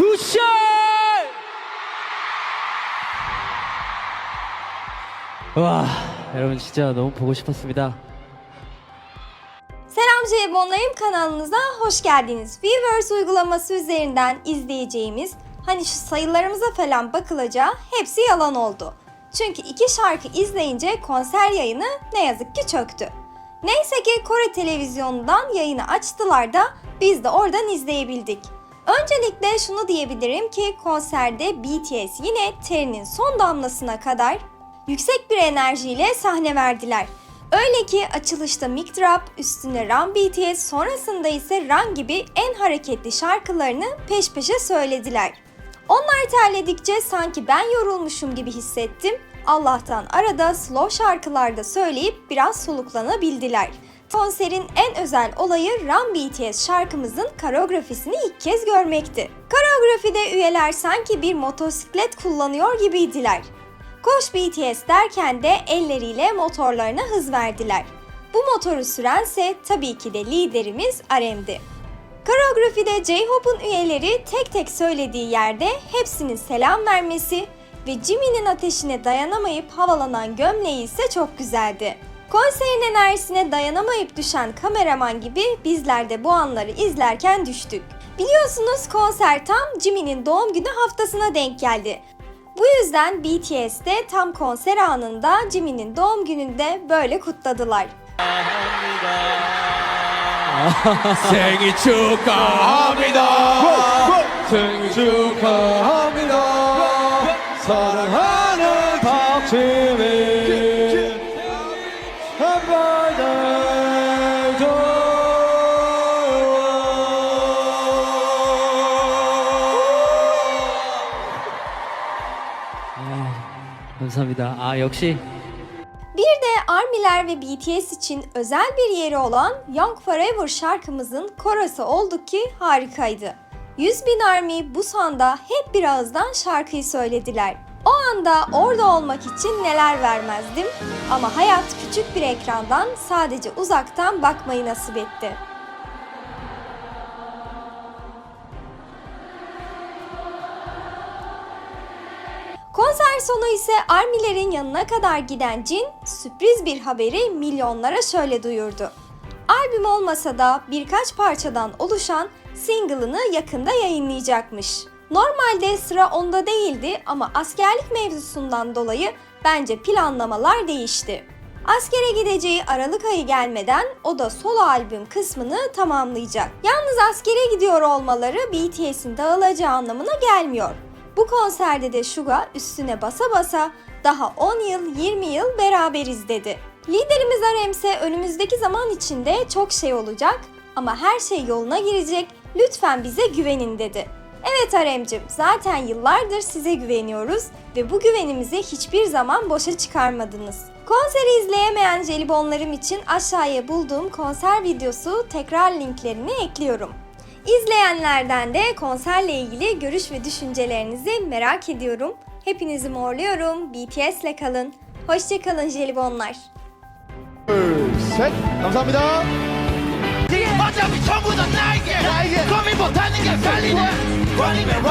굿샷! 와, 여러분 진짜 너무 보고 싶었습니다. Selam Jelibonlarım kanalınıza hoş geldiniz. Weverse uygulaması üzerinden izleyeceğimiz hani şu sayılarımıza falan bakılacağı hepsi yalan oldu. Çünkü iki şarkı izleyince konser yayını ne yazık ki çöktü. Neyse ki Kore televizyonundan yayını açtılar da biz de oradan izleyebildik. Öncelikle şunu diyebilirim ki konserde BTS yine terinin son damlasına kadar yüksek bir enerjiyle sahne verdiler. Öyle ki açılışta Mic Drop, üstüne Run BTS, sonrasında ise Run gibi en hareketli şarkılarını peş peşe söylediler. Onlar terledikçe sanki ben yorulmuşum gibi hissettim. Allah'tan arada slow şarkılarda söyleyip biraz soluklanabildiler. Konserin en özel olayı Run BTS şarkımızın koreografisini ilk kez görmekti. Koreografide üyeler sanki bir motosiklet kullanıyor gibiydiler. Koş BTS derken de elleriyle motorlarına hız verdiler. Bu motoru sürense tabii ki de liderimiz RM'di. Koreografide J-Hope'un üyeleri tek tek söylediği yerde hepsinin selam vermesi ve Jimin'in ateşine dayanamayıp havalanan gömleği ise çok güzeldi. Konserin enerjisine dayanamayıp düşen kameraman gibi bizler de bu anları izlerken düştük. Biliyorsunuz konser tam Jimin'in doğum günü haftasına denk geldi. Bu yüzden BTS de tam konser anında Jimin'in doğum gününde böyle kutladılar. 생일 축하합니다. 생일 축하합니다. 감사합니다. 아, 역시 Bir de ARMY'ler ve BTS için özel bir yeri olan Young Forever şarkımızın korosu oldu ki harikaydı. 100 bin ARMY bu sanda hep bir ağızdan şarkıyı söylediler. O anda orada olmak için neler vermezdim ama hayat küçük bir ekrandan sadece uzaktan bakmayı nasip etti. Konser sonu ise Armilerin yanına kadar giden Jin sürpriz bir haberi milyonlara şöyle duyurdu. Albüm olmasa da birkaç parçadan oluşan single'ını yakında yayınlayacakmış. Normalde sıra onda değildi ama askerlik mevzusundan dolayı bence planlamalar değişti. Askere gideceği Aralık ayı gelmeden o da solo albüm kısmını tamamlayacak. Yalnız askere gidiyor olmaları BTS'in dağılacağı anlamına gelmiyor. Bu konserde de Suga üstüne basa basa daha 10 yıl 20 yıl beraberiz dedi. Liderimiz RM ise önümüzdeki zaman içinde çok şey olacak ama her şey yoluna girecek lütfen bize güvenin dedi. Evet Aremcim zaten yıllardır size güveniyoruz ve bu güvenimizi hiçbir zaman boşa çıkarmadınız. Konseri izleyemeyen jelibonlarım için aşağıya bulduğum konser videosu tekrar linklerini ekliyorum. İzleyenlerden de konserle ilgili görüş ve düşüncelerinizi merak ediyorum. Hepinizi morluyorum. BTS'le kalın. Hoşçakalın jelibonlar. 셋 감사합니다. 어차피 전부 다 나에게 고민 못하는 게 빨리네 Running man running